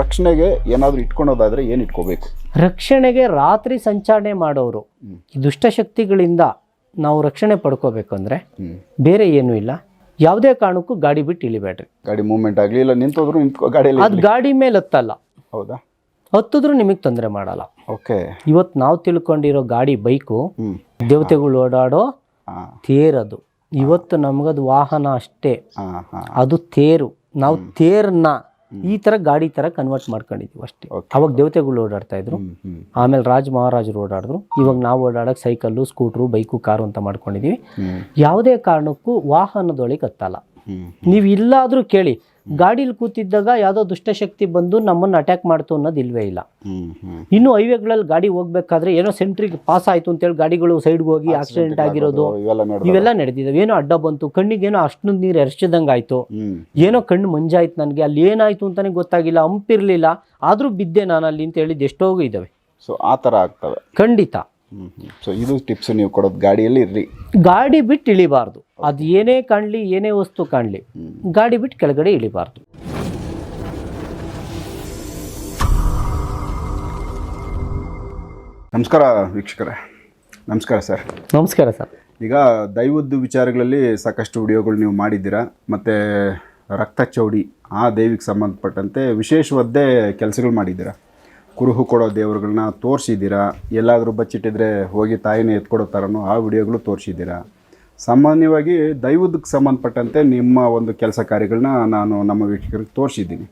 ರಕ್ಷಣೆಗೆ ಏನಾದರೂ ಇಟ್ಕೊಳೋದಾದ್ರೆ ಏನು ಇಟ್ಕೋಬೇಕು? ರಕ್ಷಣೆಗೆ ರಾತ್ರಿ ಸಂಚಾರಣೆ ಮಾಡೋರು ದುಷ್ಟಶಕ್ತಿಗಳಿಂದ ನಾವು ರಕ್ಷಣೆ ಪಡ್ಕೋಬೇಕು ಅಂದರೆ ಬೇರೆ ಏನೂ ಇಲ್ಲ. ಯಾವುದೇ ಕಾರಣಕ್ಕೂ ಗಾಡಿ ಬಿಟ್ಟು ಇಳಿಬೇಡ್ರಿ. ಗಾಡಿ ಮೂವ್ಮೆಂಟ್ ಆಗಲಿ ಇಲ್ಲ ನಿಂತೋದ್ರು ಗಾಡಿಯಲ್ಲಿ ಅದು ಗಾಡಿ ಮೇಲೆ ಹತ್ತಲ್ಲ. ಹೌದಾ? ಹತ್ತಿದ್ರು ನಿಮಗೆ ತೊಂದರೆ ಮಾಡಲ್ಲ. ಓಕೆ. ಇವತ್ತು ನಾವು ತಿಳ್ಕೊಂಡಿರೋ ಗಾಡಿ ಬೈಕು ದೇವತೆಗಳು ಓಡಾಡೋ ತೇರದು. ಇವತ್ತು ನಮಗದು ವಾಹನ ಅಷ್ಟೇ. ಅದು ತೇರು. ನಾವು ತೇರನ್ನ ಈ ತರ ಗಾಡಿ ತರ ಕನ್ವರ್ಟ್ ಮಾಡ್ಕೊಂಡಿದ್ವಿ ಅಷ್ಟೇ. ಅವಾಗ ದೇವತೆಗಳು ಓಡಾಡ್ತಾ ಇದ್ರು. ಆಮೇಲೆ ರಾಜ ಮಹಾರಾಜರು ಓಡಾಡಿದ್ರು. ಇವಾಗ ನಾವು ಓಡಾಡಕ್ ಸೈಕಲ್ ಸ್ಕೂಟ್ರು ಬೈಕು ಕಾರು ಅಂತ ಮಾಡ್ಕೊಂಡಿದೀವಿ. ಯಾವುದೇ ಕಾರಣಕ್ಕೂ ವಾಹನದೊಳಗೆ ಹತ್ತಲ್ಲ ನೀವು ಇಲ್ಲಾದ್ರೂ ಕೇಳಿ ಗಾಡೀಲಿ ಕೂತಿದ್ದಾಗ ಯಾವುದೋ ದುಷ್ಟಶಕ್ತಿ ಬಂದು ನಮ್ಮನ್ನು ಅಟ್ಯಾಕ್ ಮಾಡ್ತು ಅನ್ನೋದು ಇಲ್ವೇ ಇಲ್ಲ. ಇನ್ನು ಹೈವೇಗಳಲ್ಲಿ ಗಾಡಿ ಹೋಗ್ಬೇಕಾದ್ರೆ ಏನೋ ಸೆಂಟ್ರಿಗೆ ಪಾಸ್ ಆಯಿತು ಅಂತೇಳಿ ಗಾಡಿಗಳು ಸೈಡ್ಗೆ ಹೋಗಿ ಆಕ್ಸಿಡೆಂಟ್ ಆಗಿರೋದು ಇವೆಲ್ಲ ನಡೆದ ನಡೆದಿದ್ದಾವೆ. ಏನೋ ಅಡ್ಡ ಬಂತು ಕಣ್ಣಿಗೇನೋ ಅಷ್ಟೊಂದು ನೀರು ಎರಚಿದಂಗೆ ಆಯಿತು. ಏನೋ ಕಣ್ಣು ಮಂಜಾಯ್ತು ನನಗೆ ಅಲ್ಲಿ ಏನಾಯ್ತು ಅಂತಾನೆ ಗೊತ್ತಾಗಿಲ್ಲ ಹಂಪಿರಲಿಲ್ಲ ಆದರೂ ಬಿದ್ದೆ ನಾನು ಅಲ್ಲಿ ಅಂತ ಹೇಳಿದ್ದು ಎಷ್ಟೋ ಇದ್ದಾವೆ. ಸೊ ಆ ಥರ ಆಗ್ತವೆ. ಖಂಡಿತ. ಸೊ ಇದು ಟಿಪ್ಸ್ ನೀವು ಕೊಡೋದು. ಗಾಡಿಯಲ್ಲಿ ಇರ್ರಿ ಗಾಡಿ ಬಿಟ್ಟು ಇಳಿಬಾರ್ದು. ಅದು ಏನೇ ಕಾಣಲಿ ಏನೇ ವಸ್ತು ಕಾಣಲಿ ಗಾಡಿ ಬಿಟ್ಟು ಕೆಳಗಡೆ ಇಳಿಬಾರ್ದು. ನಮಸ್ಕಾರ ವೀಕ್ಷಕರೇ. ನಮಸ್ಕಾರ ಸರ್. ನಮಸ್ಕಾರ ಸರ್. ಈಗ ದೈವದ್ದು ವಿಚಾರಗಳಲ್ಲಿ ಸಾಕಷ್ಟು ವಿಡಿಯೋಗಳು ನೀವು ಮಾಡಿದ್ದೀರಾ ಮತ್ತು ರಕ್ತ ಚೌಡಿ ಆ ದೇವಿಗೆ ಸಂಬಂಧಪಟ್ಟಂತೆ ವಿಶೇಷವಾದ್ದೇ ಕೆಲಸಗಳು ಮಾಡಿದ್ದೀರಾ? ಕುರುಹು ಕೊಡೋ ದೇವರುಗಳನ್ನ ತೋರಿಸಿದ್ದೀರಾ? ಎಲ್ಲಾದರೂ ಬಚ್ಚಿಟ್ಟಿದ್ರೆ ಹೋಗಿ ತಾಯಿನೇ ಎತ್ಕೊಡೋ ಥರನೂ ಆ ವಿಡಿಯೋಗಳು ತೋರಿಸಿದ್ದೀರಾ? ಸಾಮಾನ್ಯವಾಗಿ ದೈವದಕ್ಕೆ ಸಂಬಂಧಪಟ್ಟಂತೆ ನಿಮ್ಮ ಒಂದು ಕೆಲಸ ಕಾರ್ಯಗಳನ್ನ ನಾನು ನಮ್ಮ ವೀಕ್ಷಕರಿಗೆ ತೋರಿಸಿದ್ದೀನಿ.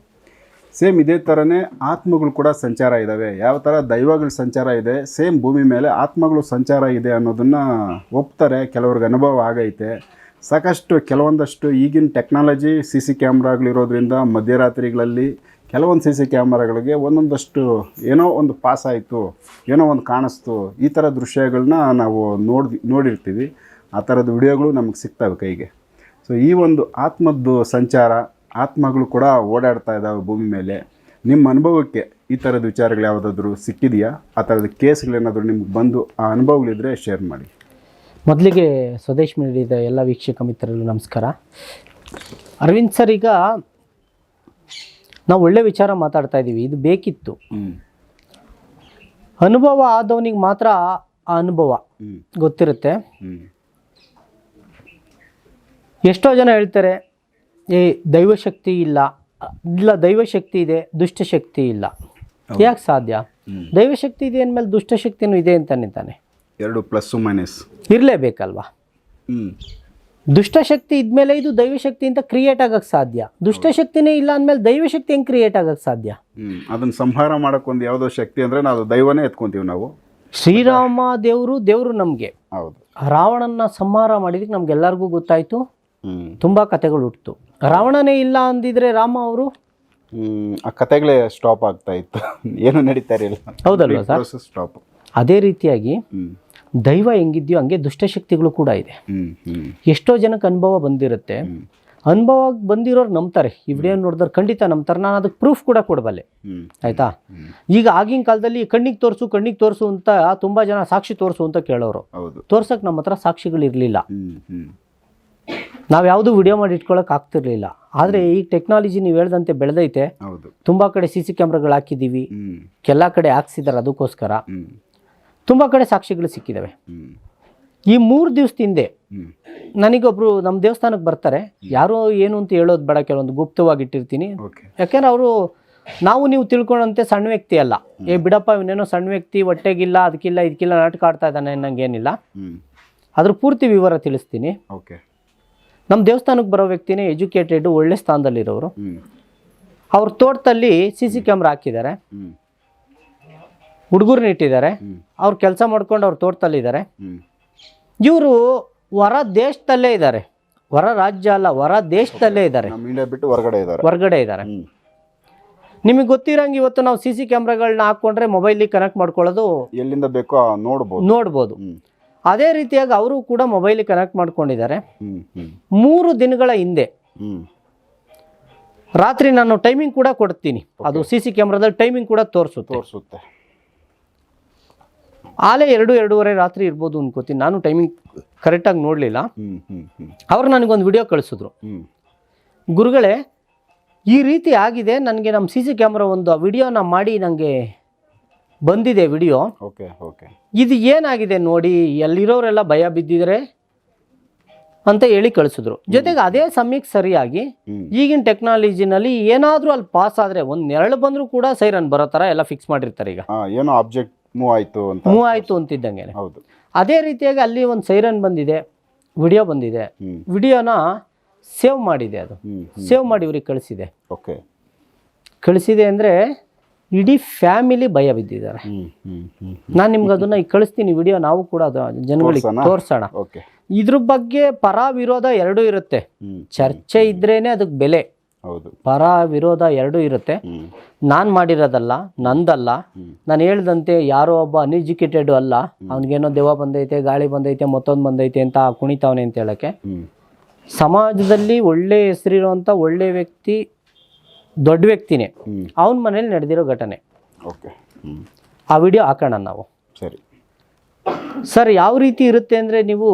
ಸೇಮ್ ಇದೇ ಥರನೇ ಆತ್ಮಗಳು ಕೂಡ ಸಂಚಾರ ಇದ್ದಾವೆ ಯಾವ ಥರ ದೈವಗಳ ಸಂಚಾರ ಇದೆ, ಸೇಮ್ ಭೂಮಿ ಮೇಲೆ ಆತ್ಮಗಳು ಸಂಚಾರ ಇದೆ ಅನ್ನೋದನ್ನು ಒಪ್ತಾರೆ. ಕೆಲವ್ರಿಗೆ ಅನುಭವ ಆಗೈತೆ. ಸಾಕಷ್ಟು ಕೆಲವೊಂದಷ್ಟು ಈಗಿನ ಟೆಕ್ನಾಲಜಿ, ಸಿ ಸಿ ಕ್ಯಾಮ್ರಾಗಳಿರೋದ್ರಿಂದ ಮಧ್ಯರಾತ್ರಿಗಳಲ್ಲಿ ಕೆಲವೊಂದು ಸಿ ಸಿ ಕ್ಯಾಮರಾಗಳಿಗೆ ಒಂದೊಂದಷ್ಟು ಏನೋ ಒಂದು ಪಾಸ್ ಆಯಿತು, ಏನೋ ಒಂದು ಕಾಣಿಸ್ತು, ಈ ಥರ ದೃಶ್ಯಗಳನ್ನ ನಾವು ನೋಡಿ ನೋಡಿರ್ತೀವಿ. ಆ ಥರದ ವಿಡಿಯೋಗಳು ನಮಗೆ ಸಿಗ್ತವೆ ಕೈಗೆ. ಸೊ ಈ ಒಂದು ಆತ್ಮದ್ದು ಸಂಚಾರ, ಆತ್ಮಗಳು ಕೂಡ ಓಡಾಡ್ತಾ ಇದ್ದಾವೆ ಭೂಮಿ ಮೇಲೆ. ನಿಮ್ಮ ಅನುಭವಕ್ಕೆ ಈ ಥರದ ವಿಚಾರಗಳು ಯಾವುದಾದ್ರೂ ಸಿಕ್ಕಿದೆಯಾ? ಆ ಥರದ ಕೇಸ್ಗಳೇನಾದರೂ ನಿಮ್ಗೆ ಬಂದು ಆ ಅನುಭವಗಳಿದ್ರೆ ಶೇರ್ ಮಾಡಿ. ಮೊದಲಿಗೆ ಸ್ವದೇಶ್ ಮೀಡಿಯಾದ ಎಲ್ಲ ವೀಕ್ಷಕ ಮಿತ್ರರಿಗೂ ನಮಸ್ಕಾರ. ಅರವಿಂದ್ ಸರ್, ಈಗ ನಾವು ಒಳ್ಳೆ ವಿಚಾರ ಮಾತಾಡ್ತಾ ಇದ್ದೀವಿ ಇದು ಬೇಕಿತ್ತು. ಅನುಭವ ಆದವನಿಗೆ ಮಾತ್ರ ಆ ಅನುಭವ ಗೊತ್ತಿರುತ್ತೆ. ಎಷ್ಟೋ ಜನ ಹೇಳ್ತಾರೆ ಏ ದೈವಶಕ್ತಿ ಇಲ್ಲ. ಇಲ್ಲ ದೈವಶಕ್ತಿ ಇದೆ ದುಷ್ಟಶಕ್ತಿ ಇಲ್ಲ. ಯಾಕೆ ಸಾಧ್ಯ. ದೈವಶಕ್ತಿ ಇದೆ ಅಂದಮೇಲೆ ದುಷ್ಟಶಕ್ತಿನೂ ಇದೆ ಅಂತ ನಿಂತಾನೆ ಎರಡು ಪ್ಲಸ್ ಮೈನಸ್. ಇರಲೇಬೇಕಲ್ವಾ? ಹ್ಞೂ ದುಷ್ಟಶಕ್ತಿ ಇದ್ಮೇಲೆ ಇದು ದೈವಶಕ್ತಿ ಅಂತ ಕ್ರಿಯೇಟ್ ಆಗಕ್ಕೆ ಸಾಧ್ಯ. ದುಷ್ಟಶಕ್ತಿನೇ ಇಲ್ಲ ಅಂದಮೇಲೆ ದೈವಶಕ್ತಿ ಹೆಂಗೆ ಕ್ರಿಯೇಟ್ ಆಗಕ್ಕೆ ಸಾಧ್ಯ? ಅದನ್ನು ಸಂಹಾರ ಮಾಡೋಕ್ಕೊಂದು ಯಾವುದೋ ಶಕ್ತಿ ಅಂದರೆ ನಾವು ದೈವನೇ ಎತ್ಕೊಂತೀವಿ ನಾವು. ಶ್ರೀರಾಮ ದೇವರು ದೇವರು ನಮಗೆ. ಹೌದು. ರಾವಣನ ಸಂಹಾರ ಮಾಡಿದಕ್ಕೆ ನಮ್ಗೆಲ್ಲರಿಗೂ ಗೊತ್ತಾಯ್ತು. ತುಂಬ ಕತೆಗಳು ಹುಟ್ಟಿತು ರಾವಣನೇ ಇಲ್ಲ ಅಂದಿದ್ರೆ ರಾಮ ಅವರು? ಆ ಕತೆಗಳೇ ಸ್ಟಾಪ್ ಆಗ್ತಾ ಇತ್ತು. ಏನು ನಡೀತಾ ಇರಲಿಲ್ಲ. ಹೌದಲ್ವಾ ಸರ್? ಸ್ಟಾಪ್ ಅದೇ ರೀತಿಯಾಗಿ ದೈವ ಹೆಂಗಿದ್ಯೋ ಹಂಗೆ ದುಷ್ಟಶಕ್ತಿಗಳು ಕೂಡ ಇದೆ. ಎಷ್ಟೋ ಜನಕ್ಕೆ ಅನುಭವ ಬಂದಿರುತ್ತೆ. ಅನುಭವ ಬಂದಿರೋರು ನಂಬ್ತಾರೆ. ಈ ವಿಡಿಯೋ ನೋಡಿದ್ರೆ ಖಂಡಿತ ನಂಬ್ತಾರೆ. ನಾನು ಅದಕ್ಕೆ ಪ್ರೂಫ್ ಕೂಡ ಕೊಡಬಲ್ಲೆ. ಆಯಿತಾ? ಈಗ ಆಗಿನ ಕಾಲದಲ್ಲಿ ಕಣ್ಣಿಗೆ ತೋರಿಸು ಕಣ್ಣಿಗೆ ತೋರಿಸು ಅಂತ ತುಂಬ ಜನ ಸಾಕ್ಷಿ ತೋರಿಸು ಅಂತ ಕೇಳೋರು. ಹೌದು. ತೋರ್ಸಕ್ಕೆ ನಮ್ಮ ಹತ್ರ ಸಾಕ್ಷಿಗಳಿರಲಿಲ್ಲ ನಾವು ಯಾವುದು ವಿಡಿಯೋ ಮಾಡಿ ಇಟ್ಕೊಳ್ಳೋಕೆ ಆಗ್ತಿರ್ಲಿಲ್ಲ. ಆದರೆ ಈಗ ಟೆಕ್ನಾಲಜಿ ನೀವು ಹೇಳ್ದಂತೆ ಬೆಳೆದೈತೆ. ತುಂಬ ಕಡೆ ಸಿ ಸಿ ಕ್ಯಾಮ್ರಾಗಳು ಹಾಕಿದ್ದೀವಿ. ಎಲ್ಲ ಕಡೆ ಹಾಕ್ಸಿದ್ದಾರೆ ಅದಕ್ಕೋಸ್ಕರ. ತುಂಬ ಕಡೆ ಸಾಕ್ಷಿಗಳು ಸಿಕ್ಕಿದ್ದಾವೆ ಈ ಮೂರು ದಿವಸ ಹಿಂದೆ ನನಗೊಬ್ರು ನಮ್ಮ ದೇವಸ್ಥಾನಕ್ಕೆ ಬರ್ತಾರೆ. ಯಾರೋ ಏನು ಅಂತ ಹೇಳೋದು ಬೇಡ ಕೆಲವೊಂದು ಗುಪ್ತವಾಗಿ ಇಟ್ಟಿರ್ತೀನಿ. ಓಕೆ ಯಾಕೆಂದ್ರೆ ಅವರು ನಾವು ನೀವು ತಿಳ್ಕೊಳ್ಳೋಂತೆ ಸಣ್ಣ ವ್ಯಕ್ತಿ ಅಲ್ಲ. ಏ ಬಿಡಪ್ಪ ಇವನೇನೋ ಸಣ್ಣ ವ್ಯಕ್ತಿ ಹೊಟ್ಟೆಗಿಲ್ಲ ಅದಕ್ಕಿಲ್ಲ ಇದಕ್ಕಿಲ್ಲ ನಾಟಕ ಆಡ್ತಾ ಇದ್ದಾನೆ ಅನ್ನಂಗೇನಿಲ್ಲ. ಹ್ಞೂ ಅದ್ರ ಪೂರ್ತಿ ವಿವರ ತಿಳಿಸ್ತೀನಿ. ಓಕೆ ನಮ್ಮ ದೇವಸ್ಥಾನಕ್ಕೆ ಬರೋ ವ್ಯಕ್ತಿನೇ ಎಜುಕೇಟೆಡ್ ಒಳ್ಳೆ ಸ್ಥಾನದಲ್ಲಿರೋರು. ಅವ್ರ ತೋಟದಲ್ಲಿ ಸಿ ಸಿ ಕ್ಯಾಮ್ರಾ ಹಾಕಿದ್ದಾರೆ. ಹ್ಞೂ ಹುಡುಗರನ್ನ ಇಟ್ಟಿದ್ದಾರೆ ಅವ್ರು ಕೆಲಸ ಮಾಡ್ಕೊಂಡು ಅವ್ರ ತೋಟದಲ್ಲಿದ್ದಾರೆ ಇವರು ಹೊರ ದೇಶದಲ್ಲೇ ಇದ್ದಾರೆ. ಹೊರ ರಾಜ್ಯ ಅಲ್ಲ ಹೊರ ದೇಶದಲ್ಲೇ ಇದ್ದಾರೆ. ಬಿಟ್ಟು ಹೊರಗಡೆ ಇದ್ದಾರೆ. ಹೊರಗಡೆ ಇದ್ದಾರೆ. ನಿಮಗೆ ಗೊತ್ತಿರಂಗೆ ಇವತ್ತು ನಾವು ಸಿ ಸಿ ಕ್ಯಾಮ್ರಾಗಳನ್ನ ಹಾಕೊಂಡ್ರೆ ಮೊಬೈಲಿಗೆ ಕನೆಕ್ಟ್ ಮಾಡ್ಕೊಳ್ಳೋದು ಎಲ್ಲಿಂದ ಬೇಕೋ ನೋಡ್ಬೋದು. ನೋಡ್ಬೋದು. ಅದೇ ರೀತಿಯಾಗಿ ಅವರು ಕೂಡ ಮೊಬೈಲಿಗೆ ಕನೆಕ್ಟ್ ಮಾಡ್ಕೊಂಡಿದ್ದಾರೆ. ಮೂರು ದಿನಗಳ ಹಿಂದೆ. ರಾತ್ರಿ ನಾನು ಟೈಮಿಂಗ್ ಕೂಡ ಕೊಡ್ತೀನಿ. ಅದು ಸಿ ಸಿ ಕ್ಯಾಮ್ರಾದಲ್ಲಿ ಟೈಮಿಂಗ್ ಕೂಡ ತೋರಿಸುತ್ತೆ. ತೋರಿಸುತ್ತೆ. ಆಲೇ ಎರಡು ಎರಡೂವರೆ ರಾತ್ರಿ ಇರ್ಬೋದು ಅನ್ಕೋತೀನಿ. ನಾನು ಟೈಮಿಂಗ್ ಕರೆಕ್ಟಾಗಿ ನೋಡಲಿಲ್ಲ. ಅವ್ರು ನನಗೊಂದು ವಿಡಿಯೋ ಕಳಿಸಿದ್ರು. ಗುರುಗಳೇ ಈ ರೀತಿ ಆಗಿದೆ. ನನಗೆ ನಮ್ಮ ಸಿ ಸಿ ಕ್ಯಾಮ್ರಾ ಒಂದು ವಿಡಿಯೋನ ಮಾಡಿ ನನಗೆ ಬಂದಿದೆ ವಿಡಿಯೋ ಓಕೆ ಓಕೆ ಇದು ಏನಾಗಿದೆ ನೋಡಿ ಎಲ್ಲಿರೋರೆಲ್ಲ ಭಯ ಬಿದ್ದಿದ್ರೆ ಅಂತ ಹೇಳಿ ಕಳಿಸಿದ್ರು. ಜೊತೆಗೆ ಅದೇ ಸಮಯಕ್ಕೆ ಸರಿಯಾಗಿ ಈಗಿನ ಟೆಕ್ನಾಲಜಿನಲ್ಲಿ ಏನಾದರೂ ಅಲ್ಲಿ ಪಾಸ್ ಆದರೆ ಒಂದು ನೆರಳು ಬಂದರೂ ಕೂಡ ಸೈರನ್ ಬರೋ ಥರ ಎಲ್ಲ ಫಿಕ್ಸ್ ಮಾಡಿರ್ತಾರೆ ಈಗ. ಏನೋ ಆಬ್ಜೆಕ್ಟ್ ಮೂವ್ ಆಯ್ತು ಅಂತ ಮೂವಾಯ್ತು ಅಂತಿದ್ದಂಗೆ ಹೌದು. ಅದೇ ರೀತಿಯಾಗಿ ಅಲ್ಲಿ ಒಂದು ಸೈರನ್ ಬಂದಿದೆ ವಿಡಿಯೋ ಬಂದಿದೆ. ವಿಡಿಯೋನ ಸೇವ್ ಮಾಡಿದೆ ಅದು. ಸೇವ್ ಮಾಡಿ ಇವ್ರಿಗೆ ಕಳಿಸಿದೆ. ಓಕೆ. ಕಳಿಸಿದೆ ಅಂದರೆ ಇಡೀ ಫ್ಯಾಮಿಲಿ ಭಯ ಬಿದ್ದಿದ್ದಾರೆ. ನಾನು ನಿಮ್ಗೆ ಅದನ್ನ ಈಗ ಕಳಿಸ್ತೀನಿ ವಿಡಿಯೋ ನಾವು ಕೂಡ ಅದು ಜನಗಳಿಗೆ ತೋರ್ಸೋಣ? ಇದ್ರ ಬಗ್ಗೆ ಪರ ವಿರೋಧ ಎರಡೂ ಇರುತ್ತೆ. ಚರ್ಚೆ ಇದ್ರೇನೆ ಅದಕ್ಕೆ ಬೆಲೆ. ಹೌದು. ಪರ ವಿರೋಧ ಎರಡೂ ಇರುತ್ತೆ. ನಾನು ಮಾಡಿರೋದಲ್ಲ ನಂದಲ್ಲ. ನಾನು ಹೇಳ್ದಂತೆ ಯಾರೋ ಒಬ್ಬ ಅನ್ಎಜುಕೇಟೆಡ್ ಅಲ್ಲ. ಅವ್ನಿಗೇನೋ ದೆವ್ವ ಬಂದೈತೆ ಗಾಳಿ ಬಂದೈತೆ ಮತ್ತೊಂದು ಬಂದೈತೆ ಅಂತ ಕುಣಿತಾವನೆ ಅಂತ ಹೇಳಕ್ಕೆ. ಸಮಾಜದಲ್ಲಿ ಒಳ್ಳೆ ಹೆಸರಿರುವಂಥ ಒಳ್ಳೆ ವ್ಯಕ್ತಿ ದೊಡ್ಡ ವ್ಯಕ್ತಿನೇ. ಅವನ ಮನೇಲಿ ನಡೆದಿರೋ ಘಟನೆ. ಓಕೆ. ಆ ವಿಡಿಯೋ ಹಾಕೋಣ ನಾವು. ಸರಿ. ಸರ್ ಯಾವ ರೀತಿ ಇರುತ್ತೆ ಅಂದರೆ ನೀವು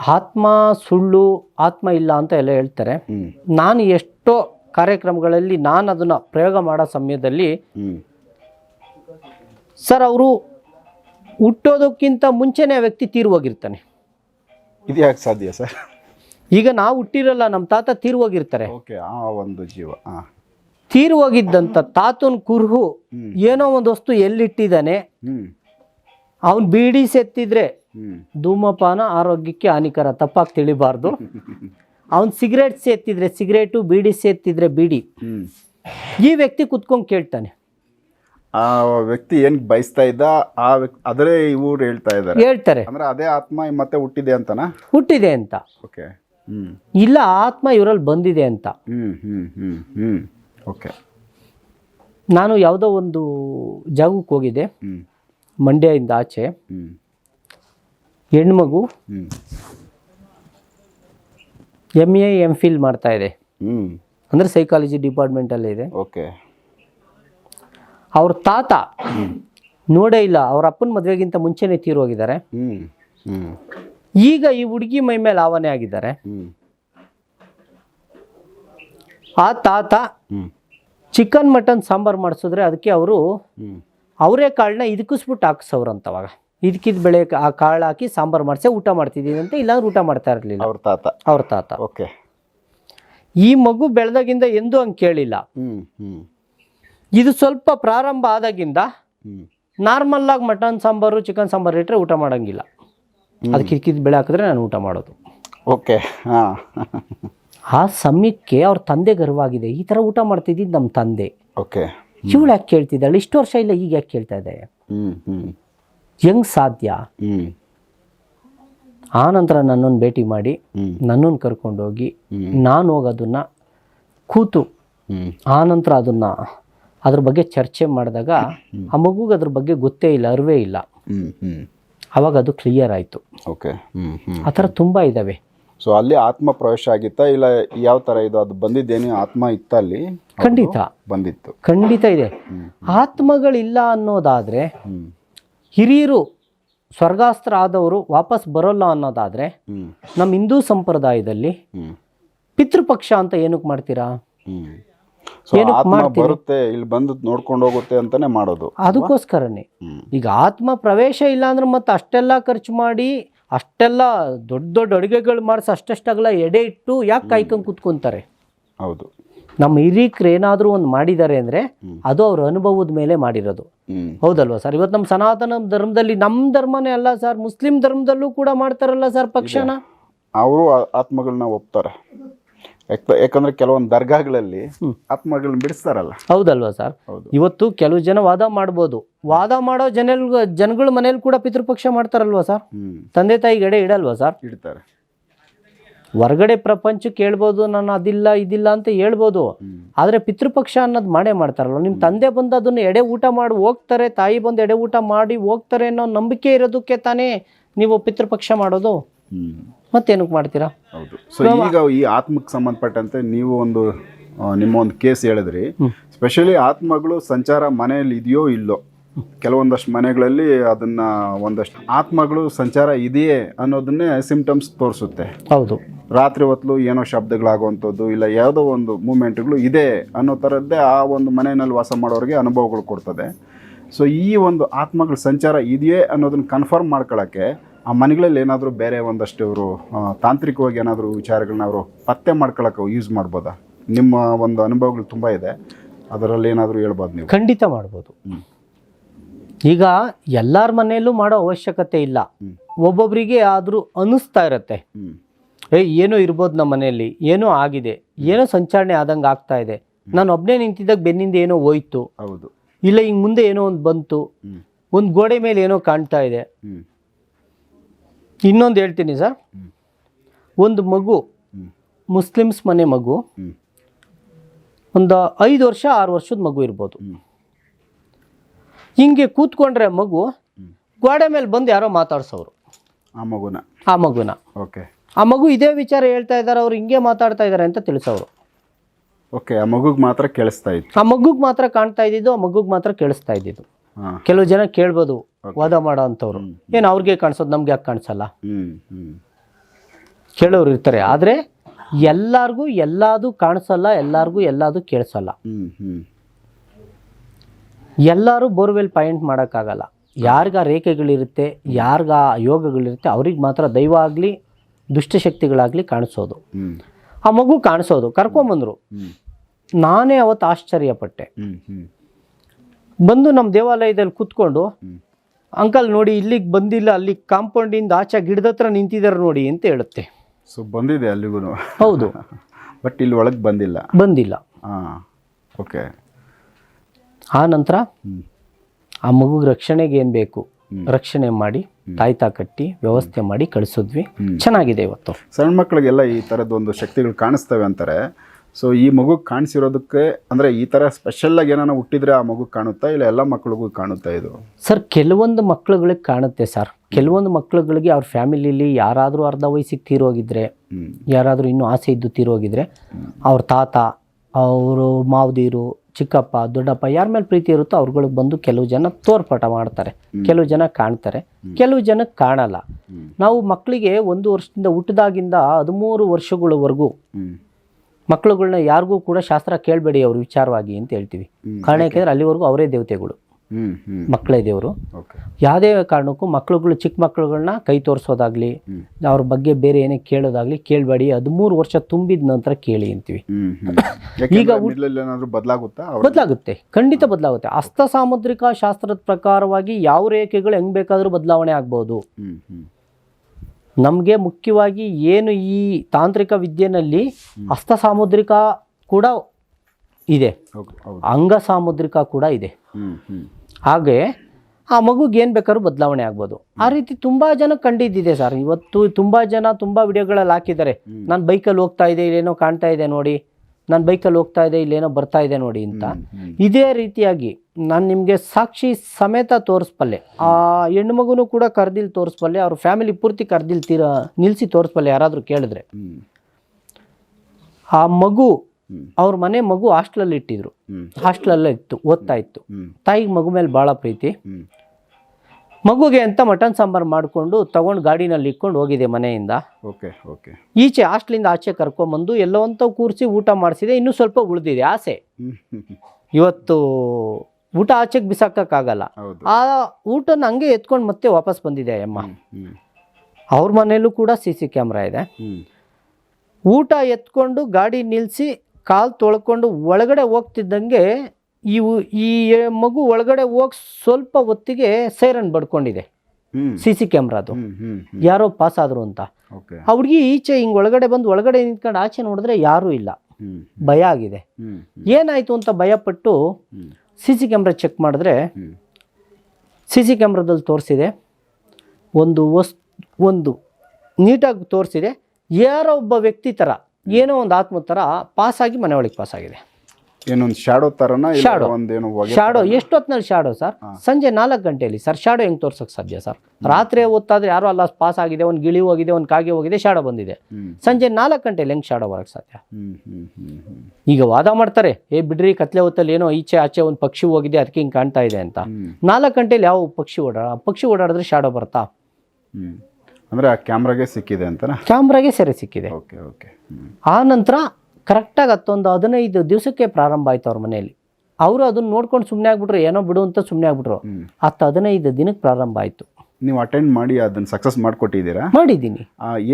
ಆತ್ಮ ಸುಳ್ಳು ಆತ್ಮ ಇಲ್ಲ ಅಂತ ಎಲ್ಲ ಹೇಳ್ತಾರೆ. ನಾನು ಎಷ್ಟೋ ಕಾರ್ಯಕ್ರಮಗಳಲ್ಲಿ ನಾನು ಅದನ್ನು ಪ್ರಯೋಗ ಮಾಡೋ ಸಮಯದಲ್ಲಿ ಸರ್ ಅವರು ಹುಟ್ಟೋದಕ್ಕಿಂತ ಮುಂಚೆನೇ ಆ ವ್ಯಕ್ತಿ ತೀರ್ವೋಗಿರ್ತಾನೆ ಇದು ಯಾಕೆ ಸಾಧ್ಯ ಸರ್? ಈಗ ನಾವು ಹುಟ್ಟಿರಲ್ಲ ನಮ್ಮ ತಾತ ತೀರ್ವೋಗಿರ್ತಾರೆ ಓಕೆ ಆ ಒಂದು ಜೀವ ಹಾ ತೀರು ಹೋಗಿದ್ದಂಥ ತಾತನ ಕುರುಹು ಏನೋ ಒಂದು ವಸ್ತು ಎಲ್ಲಿಟ್ಟಿದ್ದಾನೆ? ಅವನು ಬೀಡಿ ಸೆತ್ತಿದ್ರೆ ಧೂಮಪಾನ ಆರೋಗ್ಯಕ್ಕೆ ಹಾನಿಕರ ತಪ್ಪಾಗಿ ತಿಳಿಬಾರ್ದು. ಅವ್ನು ಸಿಗರೇಟ್ ಸೇತ್ತಿದ್ರೆ ಸಿಗರೇಟು ಬೀಡಿ ಸೇತಿದ್ರೆ ಬೀಡಿ. ಈ ವ್ಯಕ್ತಿ ಕುತ್ಕೊಂಡು ಕೇಳ್ತಾನೆ. ಆ ವ್ಯಕ್ತಿ ಏನ್ ಬಯಸ್ತಾ ಇದ್ದ ಆ ವ್ಯಕ್ತಿ ಅದರೇ ಇವ್ರು ಹೇಳ್ತಾ ಇದ್ದಾರೆ. ಹೇಳ್ತಾರೆ. ಅಂದ್ರೆ ಅದೇ ಆತ್ಮ ಮತ್ತೆ ಹುಟ್ಟಿದೆ ಅಂತನಾ? ಹುಟ್ಟಿದೆ ಅಂತ. ಓಕೆ. ಇಲ್ಲ ಆತ್ಮ ಇವರಲ್ಲಿ ಬಂದಿದೆ ಅಂತ. ಓಕೆ. ನಾನು ಯಾವುದೋ ಒಂದು ಜಾಗಕ್ಕೆ ಹೋಗಿದ್ದೆ. ಮಂಡ್ಯದಿಂದ ಆಚೆ. ಹೆಣ್ಮಗು ಎಂ ಎ ಎಂ ಫಿಲ್ ಮಾಡ್ತಾ ಇದೆ. ಹ್ಮ್. ಅಂದರೆ ಸೈಕಾಲಜಿ ಡಿಪಾರ್ಟ್ಮೆಂಟಲ್ಲೇ ಇದೆ. ಓಕೆ. ಅವ್ರ ತಾತ ನೋಡೇ ಇಲ್ಲ ಅವ್ರ ಅಪ್ಪನ ಮದುವೆಗಿಂತ ಮುಂಚೆನೇ ತೀರೋಗಿದ್ದಾರೆ. ಈಗ ಈ ಹುಡುಗಿ ಮೈ ಮೇಲೆ ಆವನೆ ಆಗಿದ್ದಾರೆ. ಆ ತಾತ ಚಿಕನ್ ಮಟನ್ ಸಾಂಬಾರು ಮಾಡಿಸಿದ್ರೆ ಅದಕ್ಕೆ ಅವರು ಅವರೇ ಕಾಳನ್ನ ಇದಕ್ಕಿಸ್ಬಿಟ್ಟು ಹಾಕ್ಸವ್ರಂತವಾಗ. ಇದಕ್ಕಿದ್ ಬೆಳೆ ಆ ಕಾಳು ಹಾಕಿ ಸಾಂಬಾರು ಮಾಡಿಸಿ ಊಟ ಮಾಡ್ತಿದ್ದೀನಿ ಅಂತ ಇಲ್ಲಾಂದ್ರೆ ಊಟ ಮಾಡ್ತಾ ಇರಲಿಲ್ಲ. ಅವ್ರ ತಾತ. ಅವ್ರ ತಾತ. ಓಕೆ. ಈ ಮಗು ಬೆಳೆದಾಗಿಂದ ಎಂದೂ ಹಂಗೆ ಕೇಳಿಲ್ಲ. ಇದು ಸ್ವಲ್ಪ ಪ್ರಾರಂಭ ಆದಾಗಿಂದ ಹ್ಮ್. ನಾರ್ಮಲ್ ಆಗಿ ಮಟನ್ ಸಾಂಬಾರು ಚಿಕನ್ ಸಾಂಬಾರು ಇಟ್ಟರೆ ಊಟ ಮಾಡೋಂಗಿಲ್ಲ. ಅದಕ್ಕೆ ಇದಕ್ಕಿದ್ ಬೆಳೆ ಹಾಕಿದ್ರೆ ನಾನು ಊಟ ಮಾಡೋದು. ಓಕೆ ಹಾಂ. ಆ ಸಮಯಕ್ಕೆ ಅವ್ರ ತಂದೆ ಗರ್ವಾಗಿದೆ ಈ ಥರ ಊಟ ಮಾಡ್ತಿದ್ದಿದ್ದು ನಮ್ಮ ತಂದೆ. ಓಕೆ. ಇವಳು ಯಾಕೆ ಕೇಳ್ತಿದ್ದಾಳೆ? ಇಷ್ಟು ವರ್ಷ ಇಲ್ಲ ಈಗ ಯಾಕೆ ಕೇಳ್ತಾ ಇದೆ ಹ್ಞೂ ಹ್ಮ್. ಹೆಂಗ್ ಸಾಧ್ಯ? ಆ ನಂತರ ನನ್ನನ್ನು ಭೇಟಿ ಮಾಡಿ ನನ್ನನ್ನು ಕರ್ಕೊಂಡೋಗಿ. ನಾನು ಹೋಗಿ ಅದನ್ನ ಕೂತು ಆ ನಂತರ ಅದನ್ನ ಅದ್ರ ಬಗ್ಗೆ ಚರ್ಚೆ ಮಾಡಿದಾಗ ಆ ಮಗುಗೆ ಅದ್ರ ಬಗ್ಗೆ ಗೊತ್ತೇ ಇಲ್ಲ ಅರಿವೇ ಇಲ್ಲ. ಅವಾಗ ಅದು ಕ್ಲಿಯರ್ ಆಯಿತು. ಓಕೆ ಆ ಥರ ತುಂಬ ಇದ್ದಾವೆ ಸೊ ಅಲ್ಲಿ ಆತ್ಮ ಪ್ರವೇಶ ಆಗಿತ್ತಾ ಇಲ್ಲ ಯಾವ ತರ ಇದು ಅದು ಬಂದಿದ್ದೇನೆ ಆತ್ಮ ಇತ್ತ ಅಲ್ಲಿ? ಖಂಡಿತ. ಬಂದಿತ್ತು. ಖಂಡಿತ ಇದೆ. ಆತ್ಮಗಳಿಲ್ಲ ಅನ್ನೋದಾದರೆ ಹಿರಿಯರು ಸ್ವರ್ಗಾಸ್ತ್ರ ಆದವರು ವಾಪಸ್ ಬರೋಲ್ಲ ಅನ್ನೋದಾದರೆ ನಮ್ಮ ಹಿಂದೂ ಸಂಪ್ರದಾಯದಲ್ಲಿ ಪಿತೃಪಕ್ಷ ಅಂತ ಏನಕ್ಕೆ ಮಾಡ್ತೀರಾ? ಬರುತ್ತೆ ಇಲ್ಲಿ ಬಂದು ನೋಡ್ಕೊಂಡು ಹೋಗುತ್ತೆ ಅಂತಾನೆ ಮಾಡೋದು ಅದಕ್ಕೋಸ್ಕರನೇ. ಈಗ ಆತ್ಮ ಪ್ರವೇಶ ಇಲ್ಲ ಅಂದ್ರೆ ಮತ್ತೆ ಅಷ್ಟೆಲ್ಲ ಖರ್ಚು ಮಾಡಿ ಅಷ್ಟೆಲ್ಲ ದೊಡ್ಡ ದೊಡ್ಡ ಅಡುಗೆಗಳು ಮಾಡಿಸಿ ಅಷ್ಟಷ್ಟಗಲ ಎಡೆ ಇಟ್ಟು ಯಾಕೆ ಕಾಯ್ಕೊಂಡು ಕೂತ್ಕೊಂತಾರೆ? ಹೌದು. ನಮ್ಮ ಹಿರೀಕರು ಏನಾದರೂ ಒಂದು ಮಾಡಿದ್ದಾರೆ ಅಂದರೆ ಅದು ಅವ್ರ ಅನುಭವದ ಮೇಲೆ ಮಾಡಿರೋದು. ಹೌದಲ್ವಾ ಸರ್? ಇವತ್ತು ನಮ್ಮ ಸನಾತನ ಧರ್ಮದಲ್ಲಿ ನಮ್ಮ ಧರ್ಮನೇ ಅಲ್ಲ ಸರ್ ಮುಸ್ಲಿಂ ಧರ್ಮದಲ್ಲೂ ಕೂಡ ಮಾಡ್ತಾರಲ್ಲ ಸರ್ ಪಕ್ಷನ? ಅವರು ಆತ್ಮಗಳನ್ನ ಒಪ್ತಾರೆ. ಯಾಕ- ಯಾಕಂದ್ರೆ ಕೆಲವೊಂದು ದರ್ಗಾಗಳಲ್ಲಿ ಆತ್ಮಗಳನ್ನ ಬಿಡಿಸ್ತಾರಲ್ಲ. ಹೌದಲ್ವಾ ಸರ್? ಹೌದು. ಇವತ್ತು ಕೆಲವು ಜನ ವಾದ ಮಾಡ್ಬೋದು. ವಾದ ಮಾಡೋ ಜನ ಜನಗಳ ಮನೇಲಿ ಕೂಡ ಪಿತೃಪಕ್ಷ ಮಾಡ್ತಾರಲ್ವಾ ಸರ್? ತಂದೆ ತಾಯಿ ಗಡೆ ಇಡಲ್ವಾ ಸರ್? ಇಡ್ತಾರೆ. ಹೊರಗಡೆ ಪ್ರಪಂಚಕ್ಕೆ ಹೇಳ್ಬೋದು ನಾನು ಅದಿಲ್ಲ ಇದಿಲ್ಲ ಅಂತ ಹೇಳ್ಬೋದು. ಆದರೆ ಪಿತೃಪಕ್ಷ ಅನ್ನೋದು ಮಾಡೇ ಮಾಡ್ತಾರಲ್ಲ ನಿಮ್ಮ ತಂದೆ ಬಂದು ಅದನ್ನು ಎಡೆ ಊಟ ಮಾಡಿ ಹೋಗ್ತಾರೆ ತಾಯಿ ಬಂದು ಎಡೆ ಊಟ ಮಾಡಿ ಹೋಗ್ತಾರೆ ಅನ್ನೋ ನಂಬಿಕೆ ಇರೋದಕ್ಕೆ ತಾನೇ ನೀವು ಪಿತೃಪಕ್ಷ ಮಾಡೋದು? ಮತ್ತೇನಕ್ಕೆ ಮಾಡ್ತೀರಾ? ಹೌದು. ಸೊ ಈಗ ಈ ಆತ್ಮಕ್ಕೆ ಸಂಬಂಧಪಟ್ಟಂತೆ ನೀವು ಒಂದು ನಿಮ್ಮ ಒಂದು ಕೇಸ್ ಹೇಳಿದ್ರಿ. ಸ್ಪೆಷಲಿ ಆತ್ಮಗಳು ಸಂಚಾರ ಮನೆಯಲ್ಲಿ ಇದೆಯೋ ಇಲ್ಲೋ? ಕೆಲವೊಂದಷ್ಟು ಮನೆಗಳಲ್ಲಿ ಅದನ್ನ ಒಂದಷ್ಟು ಆತ್ಮಗಳು ಸಂಚಾರ ಇದೆಯೇ ಅನ್ನೋದನ್ನೇ ಸಿಂಪ್ಟಮ್ಸ್ ತೋರಿಸುತ್ತೆ. ಹೌದು. ರಾತ್ರಿ ಹೊತ್ತು ಏನೋ ಶಬ್ದಗಳಾಗುವಂಥದ್ದು ಇಲ್ಲ ಯಾವುದೋ ಒಂದು ಮೂಮೆಂಟ್ಗಳು ಇದೆ ಅನ್ನೋ ಥರದ್ದೇ ಆ ಒಂದು ಮನೆಯಲ್ಲಿ ವಾಸ ಮಾಡೋರಿಗೆ ಅನುಭವಗಳು ಕೊಡ್ತದೆ. ಸೊ ಈ ಒಂದು ಆತ್ಮಗಳ ಸಂಚಾರ ಇದೆಯೇ ಅನ್ನೋದನ್ನು ಕನ್ಫರ್ಮ್ ಮಾಡ್ಕೊಳ್ಳೋಕ್ಕೆ ಆ ಮನೆಗಳಲ್ಲಿ ಏನಾದರೂ ಬೇರೆ ಒಂದಷ್ಟು ಅವರು ತಾಂತ್ರಿಕವಾಗಿ ಏನಾದರೂ ವಿಚಾರಗಳನ್ನ ಅವರು ಪತ್ತೆ ಮಾಡ್ಕೊಳ್ಳೋಕೆ ಯೂಸ್ ಮಾಡ್ಬೋದಾ? ನಿಮ್ಮ ಒಂದು ಅನುಭವಗಳು ತುಂಬ ಇದೆ. ಅದರಲ್ಲಿ ಏನಾದರೂ ಹೇಳ್ಬೋದು ನೀವು. ಖಂಡಿತ ಮಾಡ್ಬೋದು. ಈಗ ಎಲ್ಲರ ಮನೆಯಲ್ಲೂ ಮಾಡೋ ಅವಶ್ಯಕತೆ ಇಲ್ಲ. ಒಬ್ಬೊಬ್ಬರಿಗೆ ಆದರೂ ಅನ್ನಿಸ್ತಾ ಇರತ್ತೆ. ಹ್ಞೂ ಏ ಏನೋ ಇರ್ಬೋದು ನಮ್ಮ ಮನೆಯಲ್ಲಿ ಏನೋ ಆಗಿದೆ ಏನೋ ಸಂಚಾರಣೆ ಆದಂಗೆ ಆಗ್ತಾ ಇದೆ. ನಾನು ಒಬ್ಬನೇ ನಿಂತಿದ್ದಾಗ ಬೆನ್ನಿಂದ ಏನೋ ಹೋಯ್ತು. ಹೌದು. ಇಲ್ಲ ಹಿಂಗೆ ಮುಂದೆ ಏನೋ ಒಂದು ಬಂತು. ಒಂದು ಗೋಡೆ ಮೇಲೆ ಏನೋ ಕಾಣ್ತಾ ಇದೆ. ಇನ್ನೊಂದು ಹೇಳ್ತೀನಿ ಸರ್. ಒಂದು ಮಗು ಮುಸ್ಲಿಮ್ಸ್ ಮನೆ ಮಗು. ಒಂದು ಐದು ವರ್ಷ ಆರು ವರ್ಷದ ಮಗು ಇರ್ಬೋದು. ಹಿಂಗೆ ಕೂತ್ಕೊಂಡ್ರೆ ಮಗು. ಗೋಡೆ ಮೇಲೆ ಬಂದು ಯಾರೋ ಮಾತಾಡ್ಸೋರು. ಆ ಮಗುನ. ಆ ಮಗುನ. ಓಕೆ. ಆ ಮಗು ಇದೇ ವಿಚಾರ ಹೇಳ್ತಾ ಇದ್ದಾರೆ ಅವ್ರು ಹಿಂಗೆ ಮಾತಾಡ್ತಾ ಇದ್ದಾರೆ ಅಂತ ತಿಳಿಸೋರು ಓಕೆ ಆ ಮಗುಗೆ ಮಾತ್ರ ಕೇಳಿಸ್ತಾ ಇತ್ತು. ಆ ಮಗುಗೆ ಮಾತ್ರ ಕಾಣ್ತಾ ಇದ್ದಿದ್ದು ಆ ಮಗುಗೆ ಮಾತ್ರ ಕೇಳಿಸ್ತಾ ಇದ್ದಿದ್ದು. ಕೆಲವು ಜನ ಕೇಳ್ಬೋದು ವಾದ ಮಾಡೋ ಅಂಥವ್ರು. ಏನು ಅವ್ರಿಗೆ ಕಾಣಿಸೋದು ನಮ್ಗೆ ಯಾಕೆ ಕಾಣಿಸಲ್ಲ? ಕೇಳೋರು ಇರ್ತಾರೆ ಆದರೆ ಎಲ್ಲಾರ್ಗೂ ಎಲ್ಲಾದು ಕಾಣಿಸಲ್ಲ ಎಲ್ಲಾರ್ಗೂ ಎಲ್ಲಾದು ಕೇಳಿಸಲ್ಲ. ಎಲ್ಲರೂ ಬೋರ್ವೆಲ್ ಪಾಯಿಂಟ್ ಮಾಡೋಕ್ಕಾಗಲ್ಲ. ಯಾರಿಗ ರೇಖೆಗಳಿರುತ್ತೆ ಯಾರಿಗ ಯೋಗಗಳಿರುತ್ತೆ ಅವ್ರಿಗೆ ಮಾತ್ರ ದೈವ ಆಗಲಿ ದುಷ್ಟಶಕ್ತಿಗಳಾಗಲಿ ಕಾಣಿಸೋದು. ಆ ಮಗು ಕಾಣಿಸೋದು ಕರ್ಕೊಂಬಂದರು. ನಾನೇ ಅವತ್ತು ಆಶ್ಚರ್ಯಪಟ್ಟೆ. ಬಂದು ನಮ್ಮ ದೇವಾಲಯದಲ್ಲಿ ಕೂತ್ಕೊಂಡು ಅಂಕಲ್ ನೋಡಿ ಇಲ್ಲಿಗೆ ಬಂದಿಲ್ಲ ಅಲ್ಲಿ ಕಾಂಪೌಂಡಿಂದ ಆಚೆ ಗಿಡದ ಹತ್ರ ನಿಂತಿದ್ದಾರೆ ನೋಡಿ ಅಂತ ಹೇಳುತ್ತೆ. ಸೊ ಬಂದಿದೆ ಅಲ್ಲಿಗೂ ಹೌದು. ಬಟ್ ಇಲ್ಲಿ ಒಳಗೆ ಬಂದಿಲ್ಲ. ಬಂದಿಲ್ಲ. ಓಕೆ ಆ ನಂತರ ಆ ಮಗುಗೆ ರಕ್ಷಣೆಗೆ ಏನು ಬೇಕು? ರಕ್ಷಣೆ ಮಾಡಿ ತಾಯ್ತಾ ಕಟ್ಟಿ ವ್ಯವಸ್ಥೆ ಮಾಡಿ ಕಳಿಸಿದ್ವಿ. ಚೆನ್ನಾಗಿದೆ ಇವತ್ತು. ಸಣ್ಣ ಮಕ್ಕಳಿಗೆಲ್ಲ ಈ ಥರದ್ದು ಒಂದು ಶಕ್ತಿಗಳು ಕಾಣಿಸ್ತವೆ ಅಂತಾರೆ. ಸೊ ಈ ಮಗು ಕಾಣಿಸಿರೋದಕ್ಕೆ ಅಂದರೆ ಈ ಥರ ಸ್ಪೆಷಲ್ಲಾಗಿ ಏನಾನ ಹುಟ್ಟಿದ್ರೆ ಆ ಮಗು ಕಾಣುತ್ತಾ ಇಲ್ಲ ಎಲ್ಲ ಮಕ್ಕಳಿಗೂ ಕಾಣುತ್ತಾ ಇದು? ಸರ್ ಕೆಲವೊಂದು ಮಕ್ಕಳುಗಳಿಗೆ ಕಾಣುತ್ತೆ ಸರ್. ಕೆಲವೊಂದು ಮಕ್ಕಳುಗಳಿಗೆ ಅವ್ರ ಫ್ಯಾಮಿಲಿಲಿ ಯಾರಾದರೂ ಅರ್ಧ ವಯಸ್ಸಿಗೆ ತೀರೋಗಿದ್ರೆ ಯಾರಾದರೂ ಇನ್ನೂ ಆಸೆ ಇದ್ದು ತೀರೋಗಿದ್ರೆ ಅವ್ರ ತಾತ ಅವರು ಮಾವದಿರು ಚಿಕ್ಕಪ್ಪ ದೊಡ್ಡಪ್ಪ ಯಾರ ಮೇಲೆ ಪ್ರೀತಿ ಇರುತ್ತೋ ಅವ್ರುಗಳಿಗೆ ಬಂದು ಕೆಲವು ಜನ ತೋರ್ಪಾಟ ಮಾಡ್ತಾರೆ. ಕೆಲವು ಜನ ಕಾಣ್ತಾರೆ. ಕೆಲವು ಜನ ಕಾಣಲ್ಲ. ನಾವು ಮಕ್ಕಳಿಗೆ ಒಂದು ವರ್ಷದಿಂದ ಹುಟ್ಟಿದಾಗಿಂದ ಹದಿಮೂರು ವರ್ಷಗಳವರೆಗೂ ಮಕ್ಕಳುಗಳನ್ನ ಯಾರಿಗೂ ಕೂಡ ಶಾಸ್ತ್ರ ಕೇಳಬೇಡಿ ಅವ್ರ ವಿಚಾರವಾಗಿ ಅಂತ ಹೇಳ್ತೀವಿ. ಕಾರಣ ಯಾಕೆಂದ್ರೆ ಅಲ್ಲಿವರೆಗೂ ಅವರೇ ದೇವತೆಗಳು. ಮಕ್ಕಳೇ ದೇವರು. ಯಾವುದೇ ಕಾರಣಕ್ಕೂ ಮಕ್ಕಳುಗಳು ಚಿಕ್ಕ ಮಕ್ಕಳುಗಳನ್ನ ಕೈ ತೋರಿಸೋದಾಗ್ಲಿ ಅವ್ರ ಬಗ್ಗೆ ಬೇರೆ ಏನೇ ಕೇಳೋದಾಗ್ಲಿ ಕೇಳಬೇಡಿ. ಹದಿಮೂರು ವರ್ಷ ತುಂಬಿದ ನಂತರ ಕೇಳಿ ಅಂತೀವಿ. ಈಗ ಬದಲಾಗುತ್ತಾ? ಬದಲಾಗುತ್ತೆ. ಖಂಡಿತ ಬದಲಾಗುತ್ತೆ. ಹಸ್ತ ಸಾಮುದ್ರಿಕ ಶಾಸ್ತ್ರದ ಪ್ರಕಾರವಾಗಿ ಯಾವ ರೇಖೆಗಳು ಹೆಂಗ್ ಬೇಕಾದ್ರೂ ಬದಲಾವಣೆ ಆಗ್ಬೋದು. ನಮಗೆ ಮುಖ್ಯವಾಗಿ ಏನು ಈ ತಾಂತ್ರಿಕ ವಿದ್ಯೆನಲ್ಲಿ ಹಸ್ತ ಸಾಮುದ್ರಿಕ ಕೂಡ ಇದೆ. ಅಂಗ ಸಾಮುದ್ರಿಕ ಕೂಡ ಇದೆ. ಹಾಗೆ ಆ ಮಗುಗೆ ಏನು ಬೇಕಾದ್ರೂ ಬದಲಾವಣೆ ಆಗ್ಬೋದು. ಆ ರೀತಿ ತುಂಬ ಜನ ಕಂಡಿದ್ದಿದೆ ಸರ್. ಇವತ್ತು ತುಂಬ ಜನ ತುಂಬ ವಿಡಿಯೋಗಳಲ್ಲಿ ಹಾಕಿದ್ದಾರೆ. ನಾನು ಬೈಕಲ್ಲಿ ಹೋಗ್ತಾ ಇದೆ ಇಲ್ಲೇನೋ ಕಾಣ್ತಾ ಇದೆ ನೋಡಿ. ನಾನು ಬೈಕಲ್ಲಿ ಹೋಗ್ತಾ ಇದೆ ಇಲ್ಲೇನೋ ಬರ್ತಾ ಇದೆ ನೋಡಿ ಅಂತ. ಇದೇ ರೀತಿಯಾಗಿ ನಾನು ನಿಮಗೆ ಸಾಕ್ಷಿ ಸಮೇತ ತೋರಿಸ್ಪಲ್ಲೆ. ಆ ಹೆಣ್ಣು ಮಗುನೂ ಕೂಡ ಕರ್ದಿಲ್ ತೋರಿಸ್ಪಲ್ಲೆ ಅವ್ರ ಫ್ಯಾಮಿಲಿ ಪೂರ್ತಿ ಕರ್ದಿಲ್ ತೀರ ನಿಲ್ಲಿಸಿ ತೋರಿಸ್ಪಲ್ಲೆ ಯಾರಾದರೂ ಕೇಳಿದ್ರೆ. ಆ ಮಗು. ಅವ್ರ ಮನೆ ಮಗು ಹಾಸ್ಟ್ಲಲ್ಲಿ ಇಟ್ಟಿದ್ರು. ಹಾಸ್ಟ್ಲಲ್ಲೇ ಇತ್ತು ಓದ್ತಾ ಇತ್ತು ತಾಯಿಗೆ ಮಗು ಮೇಲೆ ಭಾಳ ಪ್ರೀತಿ. ಮಗುಗೆ ಅಂತ ಮಟನ್ ಸಾಂಬಾರು ಮಾಡಿಕೊಂಡು ತಗೊಂಡು ಗಾಡಿನಲ್ಲಿ ಇಕ್ಕೊಂಡು ಹೋಗಿದೆ ಮನೆಯಿಂದ. Okay okay. ಈಚೆ ಹಾಸ್ಟ್ಲಿಂದ ಆಚೆ ಕರ್ಕೊಂಬಂದು ಎಲ್ಲೋ ಅಂತ ಕೂರಿಸಿ ಊಟ ಮಾಡಿಸಿದೆ ಇನ್ನೂ ಸ್ವಲ್ಪ ಉಳಿದಿದೆ ಆಸೆ. ಇವತ್ತು ಊಟ ಆಚೆಗೆ ಬಿಸಾಕಕ್ಕಾಗಲ್ಲ. ಆ ಊಟನ ಹಂಗೆ ಎತ್ಕೊಂಡು ಮತ್ತೆ ವಾಪಸ್ ಬಂದಿದೆ ಅಮ್ಮ ಅವ್ರ ಮನೇಲೂ ಕೂಡ ಸಿ ಸಿ ಕ್ಯಾಮ್ರಾ ಇದೆ. ಊಟ ಎತ್ಕೊಂಡು ಗಾಡಿ ನಿಲ್ಲಿಸಿ ಕಾಲು ತೊಳ್ಕೊಂಡು ಒಳಗಡೆ ಹೋಗ್ತಿದ್ದಂಗೆ ಇವು ಈ ಮಗು ಒಳಗಡೆ ಹೋಗಿ ಸ್ವಲ್ಪ ಹೊತ್ತಿಗೆ ಸೈರನ್ ಬಡ್ಕೊಂಡಿದೆ. ಸಿ ಸಿ ಕ್ಯಾಮ್ರಾದು. ಯಾರೋ ಪಾಸ್ ಆದ್ರು ಅಂತ. ಅವ್ರಿಗೆ ಆ ಹುಡುಗಿ ಈಚೆ ಹಿಂಗೆ ಒಳಗಡೆ ಬಂದು ಒಳಗಡೆ ನಿಂತ್ಕೊಂಡು ಆಚೆ ನೋಡಿದ್ರೆ ಯಾರೂ ಇಲ್ಲ. ಭಯ ಆಗಿದೆ. ಏನಾಯಿತು ಅಂತ ಭಯಪಟ್ಟು ಸಿ ಸಿ ಕ್ಯಾಮ್ರಾ ಚೆಕ್ ಮಾಡಿದ್ರೆ ಸಿ ಸಿ ಕ್ಯಾಮ್ರಾದಲ್ಲಿ ತೋರಿಸಿದೆ. ಒಂದು ವಸ್ ಒಂದು ನೀಟಾಗಿ ತೋರಿಸಿದೆ. ಯಾರೋ ಒಬ್ಬ ವ್ಯಕ್ತಿ ಥರ ಏನೋ ಒಂದು ಆತ್ಮ ಥರ ಪಾಸಾಗಿ ಮನೆ ಒಳಗೆ ಪಾಸಾಗಿದೆ. ಏನೊಂದು ಶಾಡೋ ಥರನ ಶಾಡೋ. ಒಂದೇನು ಶಾಡೋ ಎಷ್ಟೊತ್ತಿನಲ್ಲಿ ಶಾಡೋ ಸರ್ ಸಂಜೆ ನಾಲ್ಕು ಗಂಟೆಯಲ್ಲಿ. ಸರ್ ಶಾಡೋ ಹೆಂಗೆ ತೋರ್ಸೋಕೆ ಸಾಧ್ಯ ಸರ್ ರಾತ್ರಿ ಹೊತ್ತಾದ್ರೆ ಯಾರೋ ಅಲ್ಲ ಪಾಸ್ ಆಗಿದೆ ಒಂದು ಗಿಳಿ ಹೋಗಿದೆ ಒಂದು ಕಾಗೆ ಹೋಗಿದೆ ಶಾಡೋ ಬಂದಿದೆ. ಸಂಜೆ ನಾಲ್ಕು ಗಂಟೆಯಲ್ಲಿ ಹೆಂಗೆ ಶಾಡೋ ಬರೋಕ್ಕೆ ಸಾಧ್ಯ? ಈಗ ವಾದ ಮಾಡ್ತಾರೆ ಏ ಬಿಡ್ರಿ ಕತ್ಲೆ ಹೊತ್ತಲ್ಲಿ ಏನೋ ಈಚೆ ಆಚೆ ಒಂದು ಪಕ್ಷಿ ಹೋಗಿದೆ ಅದಕ್ಕೆ ಹಿಂಗೆ ಕಾಣ್ತಾ ಇದೆ ಅಂತ. ನಾಲ್ಕು ಗಂಟೆಯಲ್ಲಿ ಯಾವ ಪಕ್ಷಿ ಓಡಾಡ ಪಕ್ಷಿ ಓಡಾಡಿದ್ರೆ ಶಾಡೋ ಬರ್ತಾ ಅಂದರೆ ಆ ಕ್ಯಾಮ್ರಾಗೆ ಸಿಕ್ಕಿದೆ ಅಂತನಾ? ಕ್ಯಾಮ್ರಾಗೆ ಸೆರೆ ಸಿಕ್ಕಿದೆ. Okay okay. ಆ ನಂತರ ಕರೆಕ್ಟಾಗಿ ಹತ್ತೊಂದು ಹದಿನೈದು ದಿವಸಕ್ಕೆ ಪ್ರಾರಂಭ ಆಯ್ತು ಅವ್ರ ಮನೆಯಲ್ಲಿ. ಅವರು ಅದನ್ನ ನೋಡ್ಕೊಂಡು ಸುಮ್ಮನೆ ಆಗ್ಬಿಟ್ರು ಏನೋ ಬಿಡು ಅಂತ ಸುಮ್ಮನೆ ಆಗ್ಬಿಟ್ರು. ಹತ್ತು ಹದಿನೈದು ದಿನಕ್ಕೆ ಪ್ರಾರಂಭ ಆಯಿತು. ನೀವು ಅಟೆಂಡ್ ಮಾಡಿ ಅದನ್ನ ಸಕ್ಸಸ್ ಮಾಡಿಕೊಟ್ಟಿದ್ದೀರಾ? ಮಾಡಿದ್ದೀನಿ.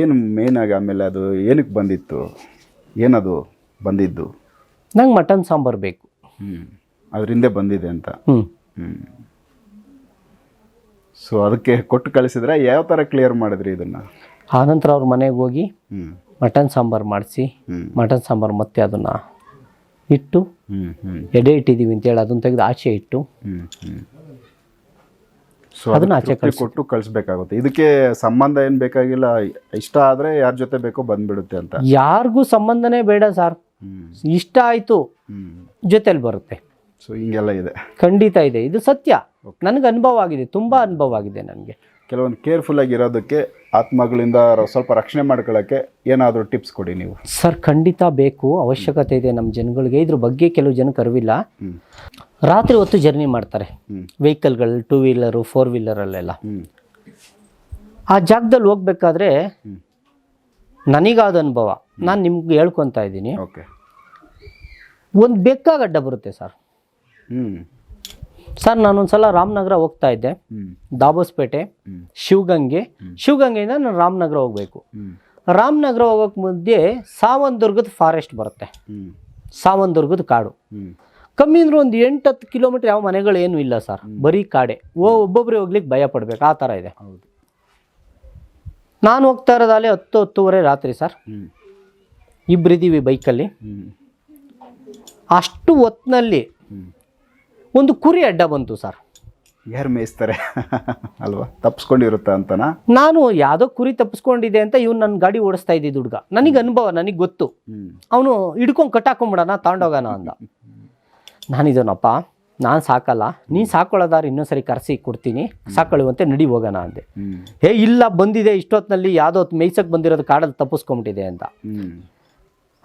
ಏನು ಮೇನ್ ಆಗಿ ಆಮೇಲೆ ಅದು ಏನಕ್ಕೆ ಬಂದಿತ್ತು? ಏನದು ಬಂದಿದ್ದು? ನಂಗೆ ಮಟನ್ ಸಾಂಬಾರು ಬೇಕು. ಹ್ಞೂ ಅದರಿಂದ ಬಂದಿದೆ ಅಂತ? ಹ್ಞೂ ಹ್ಞೂ ಸೊ ಅದಕ್ಕೆ ಕೊಟ್ಟು ಕಳಿಸಿದ್ರೆ ಯಾವ ಥರ ಕ್ಲಿಯರ್ ಮಾಡಿದ್ರಿ ಇದನ್ನು? ಆನಂತರ ಅವ್ರ ಮನೆಗೆ ಹೋಗಿ ಮಟನ್ ಸಾಂಬಾರು ಮಾಡಿಸಿ ಮಟನ್ ಸಾಂಬಾರು ಮತ್ತೆ ಅದನ್ನು ಇಟ್ಟು ಎಡೆ ಇಟ್ಟಿದ್ದೀವಿ ಅಂತೇಳಿ ಅದನ್ನು ತೆಗೆದು ಆಚೆ ಇಟ್ಟು ಸೊ ಅದನ್ನ ಆಚೆ ಕೊಟ್ಟು ಕಳಿಸ್ಬೇಕಾಗುತ್ತೆ. ಇದಕ್ಕೆ ಸಂಬಂಧ ಏನು ಬೇಕಾಗಿಲ್ಲ. ಇಷ್ಟ ಆದರೆ ಯಾರ ಜೊತೆ ಬೇಕೋ ಬಂದ್ಬಿಡುತ್ತೆ ಅಂತ. ಯಾರಿಗೂ ಸಂಬಂಧನೇ ಬೇಡ ಸರ್. ಇಷ್ಟ ಆಯಿತು ಜೊತೆಲಿ ಬರುತ್ತೆ. ಸೊ ಹಿಂಗೆಲ್ಲ ಇದೆ. ಖಂಡಿತ ಇದೆ. ಇದು ಸತ್ಯ. ನನಗೆ ಅನುಭವ ಆಗಿದೆ ತುಂಬ ಅನುಭವ ಆಗಿದೆ ನನಗೆ. ಕೆಲವೊಂದು ಕೇರ್ಫುಲ್ ಆಗಿರೋದಕ್ಕೆ ಆತ್ಮಗಳಿಂದ ಸ್ವಲ್ಪ ರಕ್ಷಣೆ ಮಾಡ್ಕೊಳ್ಳೋಕ್ಕೆ ಏನಾದರೂ ಟಿಪ್ಸ್ ಕೊಡಿ ನೀವು. ಸರ್ ಖಂಡಿತ ಬೇಕು. ಅವಶ್ಯಕತೆ ಇದೆ ನಮ್ಮ ಜನಗಳಿಗೆ. ಇದ್ರ ಬಗ್ಗೆ ಕೆಲವು ಜನ ಅರಿವಿಲ್ಲ ರಾತ್ರಿ ಹೊತ್ತು ಜರ್ನಿ ಮಾಡ್ತಾರೆ. ವೆಹಿಕಲ್ಗಳು ಟೂ ವೀಲರು ಫೋರ್ ವೀಲರಲ್ಲೆಲ್ಲ ಆ ಜಾಗದಲ್ಲಿ ಹೋಗ್ಬೇಕಾದ್ರೆ ನನಗಾದ ಅನುಭವ. ನಾನು ನಿಮ್ಗೆ ಹೇಳ್ಕೊತಾ ಇದ್ದೀನಿ. ಓಕೆ. ಒಂದು ಬೆಕ್ಕಾಗ ಅಡ್ಡ ಬರುತ್ತೆ ಸರ್ ಹ್ಞೂ ಸರ್ ನಾನೊಂದು ಸಲ ರಾಮನಗರ ಹೋಗ್ತಾ ಇದ್ದೆ. ದಾಬೋಸ್ಪೇಟೆ ಶಿವಗಂಗೆ. ಶಿವಗಂಗೆಯಿಂದ ನಾನು ರಾಮನಗರ ಹೋಗಬೇಕು. ರಾಮನಗರ ಹೋಗೋಕೆ ಮಧ್ಯೆ ಸಾವಂದುರ್ಗದ ಫಾರೆಸ್ಟ್ ಬರುತ್ತೆ. ಹ್ಞೂ ಸಾವಂದುರ್ಗದ ಕಾಡು. ಕಮ್ಮಿ ಅಂದ್ರೆ ಒಂದು ಎಂಟು ಹತ್ತು ಕಿಲೋಮೀಟರ್ ಯಾವ ಮನೆಗಳು ಏನೂ ಇಲ್ಲ ಸರ್. ಬರೀ ಕಾಡೆ. ಓ ಒಬ್ಬೊಬ್ಬರೇ ಹೋಗ್ಲಿಕ್ಕೆ ಭಯ ಪಡ್ಬೇಕು. ಆ ಥರ ಇದೆ. ನಾನು ಹೋಗ್ತಾ ಇರೋದಾಲೆ ಹತ್ತು ಹತ್ತುವರೆ ರಾತ್ರಿ ಸರ್. ಇಬ್ಬರಿದ್ದೀವಿ ಬೈಕಲ್ಲಿ ಅಷ್ಟು ಹೊತ್ತಿನಲ್ಲಿ ಒಂದು ಕುರಿ ಅಡ್ಡ ಬಂತು ಸರ್. ಯಾರು ಮೇಯಿಸ್ತಾರೆ? ಅಲ್ವಾ? ತಪ್ಪಿಸ್ಕೊಂಡಿರುತ್ತಾ ಅಂತನಾ? ನಾನು ಯಾವುದೋ ಕುರಿ ತಪ್ಪಿಸ್ಕೊಂಡಿದೆ ಅಂತ ಇವ್ನು ನನ್ನ ಗಾಡಿ ಓಡಿಸ್ತಾ ಇದ್ದಿದ್ದು ಹುಡುಗ. ನನಗೆ ಅನುಭವ ನನಗೆ ಗೊತ್ತು. ಅವನು ಹಿಡ್ಕೊಂಡು ಕಟ್ಟಾಕೊಂಬಿಡೋಣ ತಗೊಂಡೋಗೋಣ ಅಂದ ನಾನಿದನಪ್ಪ ನಾನು ಸಾಕಲ್ಲ. ನೀನು ಸಾಕೊಳ್ಳೋದಾರು ಇನ್ನೊಂದ್ಸರಿ ಕರೆಸಿ ಕೊಡ್ತೀನಿ. ಸಾಕೊಳ್ಳುವಂತೆ ನಡಿ ಹೋಗೋಣ ಅಂದೆ. ಹೇ ಇಲ್ಲ ಬಂದಿದೆ ಇಷ್ಟೊತ್ತಿನಲ್ಲಿ ಯಾವುದೋ ಮೇಯ್ಸಕ್ಕೆ ಬಂದಿರೋದು ಕಾಡಲ್ಲಿ ತಪ್ಪಿಸ್ಕೊಂಬಿಟ್ಟಿದೆ ಅಂತ.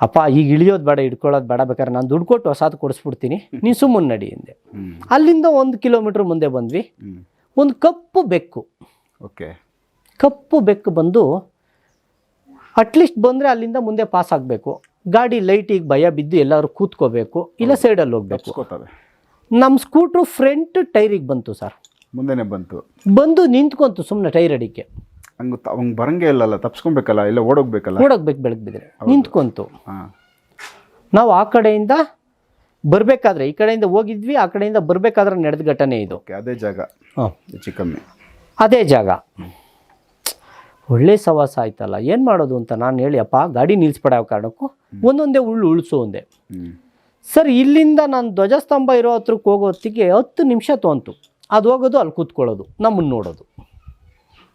ಅಪ್ಪ ಈಗ ಇಳಿಯೋದು ಬೇಡ ಇಟ್ಕೊಳ್ಳೋದು ಬೇಡ ಬೇಕಾದ್ರೆ ನಾನು ದುಡ್ಡು ಕೊಟ್ಟು ಹೊಸಾದು ಕೊಡಿಸ್ಬಿಡ್ತೀನಿ. ನೀನು ಸುಮ್ಮನೆ ನಡಿ ಹಿಂದೆ ಅಲ್ಲಿಂದ ಒಂದು ಕಿಲೋಮೀಟ್ರ್ ಮುಂದೆ ಬಂದ್ವಿ. ಒಂದು ಕಪ್ಪು ಬೆಕ್ಕು. ಓಕೆ. ಕಪ್ಪು ಬೆಕ್ಕು ಬಂದು ಅಟ್ಲೀಸ್ಟ್ ಬಂದರೆ ಅಲ್ಲಿಂದ ಮುಂದೆ ಪಾಸ್ ಆಗಬೇಕು. ಗಾಡಿ ಲೈಟಿಗೆ ಭಯ ಬಿದ್ದು ಎಲ್ಲರೂ ಕೂತ್ಕೋಬೇಕು. ಇಲ್ಲ ಸೈಡಲ್ಲಿ ಹೋಗ್ಬೇಕು. ನಮ್ಮ ಸ್ಕೂಟ್ರು ಫ್ರಂಟ್ ಟೈರಿಗೆ ಬಂತು ಸರ್ ಮುಂದೆನೆ ಬಂತು. ಬಂದು ನಿಂತ್ಕೊಂತು ಸುಮ್ಮನೆ ಟೈರ್ ಅಡಿಕೆ. ಹಂಗೆ ಅವ್ನು ಬರಂಗೇ ಇಲ್ಲಲ್ಲ ತಪ್ಸ್ಕೊಬೇಕಲ್ಲ ಇಲ್ಲ ಓಡೋಗ್ಬೇಕಲ್ಲ? ಓಡೋಗ್ಬೇಕು ಬೆಳಗ್ಗೆ ಬಿದ್ದರೆ ನಿಂತ್ಕೊಂತು. ಹಾಂ. ನಾವು ಆ ಕಡೆಯಿಂದ ಬರಬೇಕಾದ್ರೆ ಈ ಕಡೆಯಿಂದ ಹೋಗಿದ್ವಿ ಆ ಕಡೆಯಿಂದ ಬರಬೇಕಾದ್ರೆ ನಡೆದ ಘಟನೆ ಇದು. ಅದೇ ಜಾಗ. ಹಾಂ. ಹೆಚ್ಚು ಕಮ್ಮಿ ಅದೇ ಜಾಗ. ಒಳ್ಳೆ ಸವಾಸ ಆಯ್ತಲ್ಲ ಏನು ಮಾಡೋದು ಅಂತ ನಾನು ಹೇಳಿ ಅಪ್ಪ ಗಾಡಿ ನಿಲ್ಲಿಸ್ಬೇಡ ಯಾವ ಕಾರಣಕ್ಕೂ. ಒಂದೊಂದೇ ಉಳ್ಳು ಉಳಿಸು ಒಂದೇ. ಸರ್ ಇಲ್ಲಿಂದ ನಾನು ಧ್ವಜಸ್ತಂಭ ಇರೋ ಹತ್ರಕ್ಕೆ ಹೋಗೋ ಹೊತ್ತಿಗೆ ಹತ್ತು ನಿಮಿಷ ತೊಂತು. ಅದು ಹೋಗೋದು ಅಲ್ಲಿ ಕೂತ್ಕೊಳ್ಳೋದು ನಮ್ಮನ್ನು ನೋಡೋದು.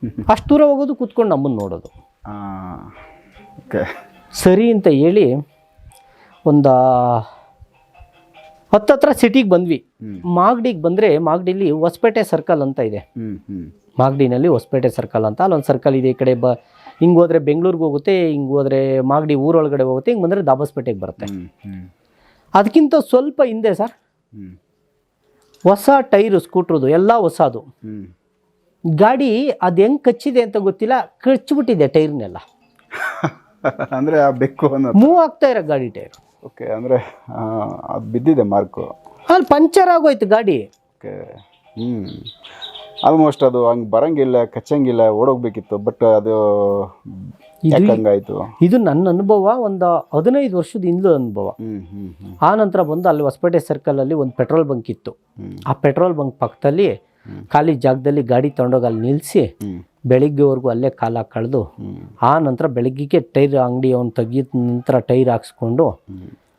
ಅಷ್ಟು ದೂರ ಹೋಗೋದು ಕೂತ್ಕೊಂಡು ನಮ್ಮನ್ನು ನೋಡೋದು. ಓಕೆ. ಸರಿ ಅಂತ ಹೇಳಿ ಒಂದು ಹತ್ತತ್ರ ಸಿಟಿಗೆ ಬಂದ್ವಿ. ಮಾಗಡಿಗೆ ಬಂದರೆ ಮಾಗಡಿಲಿ ಹೊಸಪೇಟೆ ಸರ್ಕಲ್ ಅಂತ ಇದೆ. ಮಾಗಡಿನಲ್ಲಿ ಹೊಸಪೇಟೆ ಸರ್ಕಲ್ ಅಂತ. ಅಲ್ಲೊಂದು ಸರ್ಕಲ್ ಇದೆ ಈ ಕಡೆ ಬ ಹಿಂಗೆ ಹೋದರೆ ಬೆಂಗಳೂರಿಗೆ ಹೋಗುತ್ತೆ ಹಿಂಗೆ ಹೋದರೆ ಮಾಗಡಿ ಊರೊಳಗಡೆ ಹೋಗುತ್ತೆ ಹಿಂಗೆ ಬಂದರೆ ದಾಬಸ್ಪೇಟೆಗೆ ಬರುತ್ತೆ. ಅದಕ್ಕಿಂತ ಸ್ವಲ್ಪ ಹಿಂದೆ ಸರ್. ಹ್ಞೂ ಹೊಸ ಟೈರು ಸ್ಕೂಟ್ರದು ಎಲ್ಲ ಹೊಸದು. ಹ್ಞೂ ಗಾಡಿ ಅದು ಹೆಂಗ್ ಕಚ್ಚಿದೆ ಅಂತ ಗೊತ್ತಿಲ್ಲ ಕಚ್ಚಿಬಿಟ್ಟಿದೆ ಟೈರ್ನೆಲ್ಲ. ಅಂದರೆ ಆ ಬೆಕ್ಕು ಅನ್ನೋದು. ಮೂವ್ ಆಗ್ತಾ ಇರೋ ಗಾಡಿ ಟೈರ್. ಓಕೆ ಅಂದರೆ ಅದು ಬಿದ್ದಿದೆ ಮಾರ್ಕು. ಅಲ್ಲಿ ಪಂಚರ್ ಆಗೋಯ್ತು ಗಾಡಿ. ಓಕೆ ಹ್ಞೂ ಆಲ್ಮೋಸ್ಟ್ ಅದು ಹಂಗೆ ಬರಂಗಿಲ್ಲ ಕಚ್ಚಂಗಿಲ್ಲ ಓಡೋಗ್ಬೇಕಿತ್ತು ಬಟ್ ಅದು ಯಾಕೆ ಹಂಗಾಯ್ತು? ಇದು ನನ್ನ ಅನುಭವ ಒಂದು ಹದಿನೈದು ವರ್ಷದ ಹಿಂದೂ ಅನುಭವ. ಹ್ಞೂ ಹ್ಞೂ ಹ್ಞೂ ಆ ನಂತರ ಬಂದು ಅಲ್ಲಿ ಹೊಸಪೇಟೆ ಸರ್ಕಲಲ್ಲಿ ಒಂದು ಪೆಟ್ರೋಲ್ ಬಂಕ್ ಇತ್ತು. ಆ ಪೆಟ್ರೋಲ್ ಬಂಕ್ ಪಕ್ಕದಲ್ಲಿ ಖಾಲಿ ಜಾಗದಲ್ಲಿ ಗಾಡಿ ತೊಗೊಂಡೋಗಿ ಅಲ್ಲಿ ನಿಲ್ಲಿಸಿ ಬೆಳಿಗ್ಗೆವರೆಗೂ ಅಲ್ಲೇ ಕಾಲ ಕಳೆದು ಆ ನಂತರ ಬೆಳಗ್ಗೆಗೆ ಟೈರ್ ಅಂಗಡಿ ಅವ್ನು ತೆಗಿದ ನಂತರ ಟೈರ್ ಹಾಕ್ಸ್ಕೊಂಡು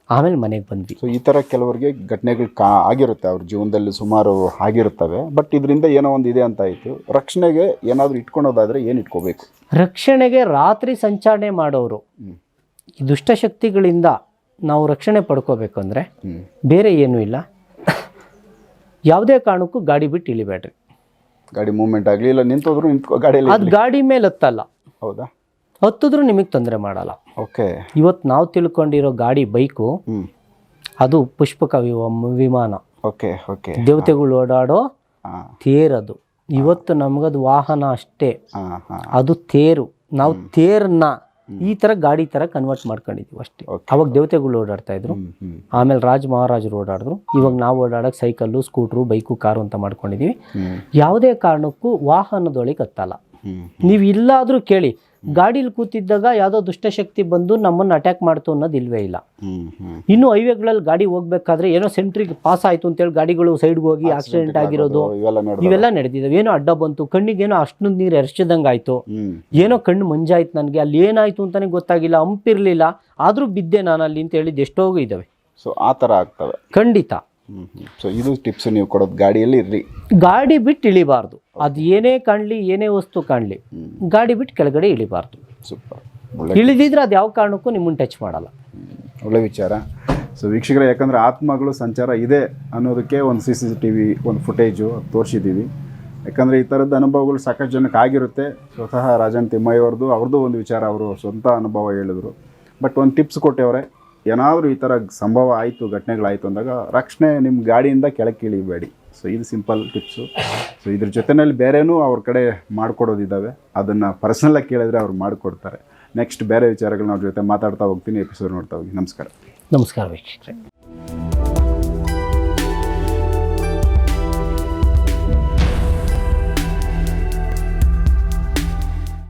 ಆಮೇಲೆ ಮನೆಗೆ ಬಂದ್ವಿ. ಸೊ ಈ ಥರ ಕೆಲವರಿಗೆ ಘಟನೆಗಳು ಕಾ ಆಗಿರುತ್ತೆ. ಅವ್ರ ಜೀವನದಲ್ಲಿ ಸುಮಾರು ಆಗಿರುತ್ತವೆ. ಬಟ್ ಇದರಿಂದ ಏನೋ ಒಂದು ಇದೆ ಅಂತ ಆಯಿತು. ರಕ್ಷಣೆಗೆ ಏನಾದರೂ ಇಟ್ಕೊಳೋದಾದರೆ ಏನು ಇಟ್ಕೋಬೇಕು? ರಕ್ಷಣೆಗೆ ರಾತ್ರಿ ಸಂಚಾರಣೆ ಮಾಡೋರು. ದುಷ್ಟಶಕ್ತಿಗಳಿಂದ ನಾವು ರಕ್ಷಣೆ ಪಡ್ಕೋಬೇಕು ಅಂದರೆ ಬೇರೆ ಏನೂ ಇಲ್ಲ. ಯಾವುದೇ ಕಾರಣಕ್ಕೂ ಗಾಡಿ ಬಿಟ್ಟು ಇಳಿಬೇಡ್ರಿ. ಗಾಡಿ ಮೂವ್ಮೆಂಟ್ ಆಗಲಿ ಇಲ್ಲ ನಿಂತೋದ್ರು ನಿಂತು ಗಾಡಿಯಲ್ಲಿ ಅದು ಗಾಡಿ ಮೇಲೆ ಹತ್ತಲ್ಲ. ಹೌದಾ? ಹತ್ತಿದ್ರು ನಿಮಗೆ ತೊಂದರೆ ಮಾಡಲ್ಲ. ಓಕೆ. ಇವತ್ತು ನಾವು ತಿಳ್ಕೊಂಡಿರೋ ಗಾಡಿ ಬೈಕು ಹ್ಞೂ ಅದು ಪುಷ್ಪಕ ವಿವ- ವಿಮಾನ. Okay okay. ದೇವತೆಗಳು ಓಡಾಡೋ ಹಾಂ. ತೇರದು ಇವತ್ತು ನಮಗದು ವಾಹನ ಅಷ್ಟೇ. ಹಾಂ ಹಾಂ. ಅದು ತೇರು. ನಾವು ತೇರನ್ನ ಈ ತರ ಗಾಡಿ ತರ ಕನ್ವರ್ಟ್ ಮಾಡ್ಕೊಂಡಿದ್ವಿ ಅಷ್ಟೇ. ಅವಾಗ ದೇವತೆಗಳು ಓಡಾಡ್ತಾ ಇದ್ರು. ಆಮೇಲೆ ರಾಜ ಮಹಾರಾಜರು ಓಡಾಡಿದ್ರು. ಇವಾಗ ನಾವು ಓಡಾಡಕ್ ಸೈಕಲ್ಲು ಸ್ಕೂಟ್ರು ಬೈಕು ಕಾರು ಅಂತ ಮಾಡ್ಕೊಂಡಿದೀವಿ. ಹ್ಞೂ ಯಾವುದೇ ಕಾರಣಕ್ಕೂ ವಾಹನದೊಳಗೆ ಹತ್ತಲ್ಲ ನೀವು ಇಲ್ಲಾದ್ರೂ ಕೇಳಿ ಗಾಡೀಲಿ ಕೂತಿದ್ದಾಗ ಯಾವುದೋ ದುಷ್ಟಶಕ್ತಿ ಬಂದು ನಮ್ಮನ್ನು ಅಟ್ಯಾಕ್ ಮಾಡ್ತು ಅನ್ನೋದು ಇಲ್ವೇ ಇಲ್ಲ. ಇನ್ನು ಹೈವೇಗಳಲ್ಲಿ ಗಾಡಿ ಹೋಗ್ಬೇಕಾದ್ರೆ ಏನೋ ಸೆಂಟ್ರಿಗೆ ಪಾಸ್ ಆಯ್ತು ಅಂತೇಳಿ ಗಾಡಿಗಳು ಸೈಡ್ಗೆ ಹೋಗಿ ಆಕ್ಸಿಡೆಂಟ್ ಆಗಿರೋದು ಇವೆಲ್ಲ ನಡೆದ ನಡೆದಿದ್ದಾವೆ. ಏನೋ ಅಡ್ಡ ಬಂತು ಕಣ್ಣಿಗೇನೋ ಅಷ್ಟೊಂದು ನೀರು ಎರಚಿದಂಗೆ ಆಯ್ತು. ಏನೋ ಕಣ್ಣು ಮಂಜಾಯ್ತು ನನಗೆ ಅಲ್ಲಿ ಏನಾಯ್ತು ಅಂತಾನೆ ಗೊತ್ತಾಗಿಲ್ಲ ಹಂಪಿರ್ಲಿಲ್ಲ ಆದರೂ ಬಿದ್ದೆ ನಾನು ಅಲ್ಲಿ ಅಂತ ಹೇಳಿದ್ದು ಎಷ್ಟೋ ಇದ್ದಾವೆ ಸೊ ಆ ಥರ ಆಗ್ತವೆ. ಖಂಡಿತ. ಸೊ ಇದು ಟಿಪ್ಸ್ ನೀವು ಕೊಡೋದು ಗಾಡಿಯಲ್ಲಿ ಇರ್ರಿ ಗಾಡಿ ಬಿಟ್ಟು ಇಳಿಬಾರ್ದು. ಅದು ಏನೇ ಕಾಣಲಿ ಏನೇ ವಸ್ತು ಕಾಣಲಿ ಗಾಡಿ ಬಿಟ್ಟು ಕೆಳಗಡೆ ಇಳಿಬಾರ್ದು. ಸೂಪರ್. ಒಳ್ಳೆ ಇಳಿದಿದ್ರೆ ಅದು ಯಾವ ಕಾರಣಕ್ಕೂ ನಿಮ್ಮನ್ನು ಟಚ್ ಮಾಡಲ್ಲ. ಒಳ್ಳೆ ವಿಚಾರ. ಸೊ ವೀಕ್ಷಕರ ಯಾಕಂದರೆ ಆತ್ಮಗಳು ಸಂಚಾರ ಇದೆ ಅನ್ನೋದಕ್ಕೆ ಒಂದು ಸಿ ಸಿ ಟಿ ವಿ ಒಂದು ಫುಟೇಜು ತೋರಿಸಿದ್ದೀವಿ. ಯಾಕಂದರೆ ಈ ಥರದ ಅನುಭವಗಳು ಸಾಕಷ್ಟು ಜನಕ್ಕೆ ಆಗಿರುತ್ತೆ. ಸ್ವತಃ ರಾಜನ್ ತಿಮ್ಮಯ್ಯವ್ರದ್ದು ಅವ್ರದ್ದು ಒಂದು ವಿಚಾರ ಅವರು ಸ್ವಂತ ಅನುಭವ ಹೇಳಿದ್ರು. ಬಟ್ ಒಂದು ಟಿಪ್ಸ್ ಕೊಟ್ಟೆವ್ರೆ ಏನಾದರೂ ಈ ಥರ ಸಂಭವ ಆಯಿತು ಘಟನೆಗಳಾಯಿತು ಅಂದಾಗ ರಕ್ಷಣೆ ನಿಮ್ಮ ಗಾಡಿಯಿಂದ ಕೆಳಕ್ಕೆ ಇಳಿಬೇಡಿ. ಸೊ ಇದು ಸಿಂಪಲ್ ಟಿಪ್ಸು ಸೊ ಇದ್ರ ಜೊತೆಯಲ್ಲಿ ಬೇರೆನೂ ಅವ್ರ ಕಡೆ ಮಾಡಿಕೊಡೋದಿದ್ದಾವೆ. ಅದನ್ನು ಪರ್ಸ್ನಲಾಗಿ ಕೇಳಿದ್ರೆ ಅವ್ರು ಮಾಡಿಕೊಡ್ತಾರೆ. ನೆಕ್ಸ್ಟ್ ಬೇರೆ ವಿಚಾರಗಳನ್ನ ಅವ್ರ ಜೊತೆ ಮಾತಾಡ್ತಾ ಹೋಗ್ತೀನಿ ಎಪಿಸೋಡ್ ನೋಡ್ತಾ ಹೋಗಿ ನಮಸ್ಕಾರ. ನಮಸ್ಕಾರ ವೀಕ್ಷಕರೇ.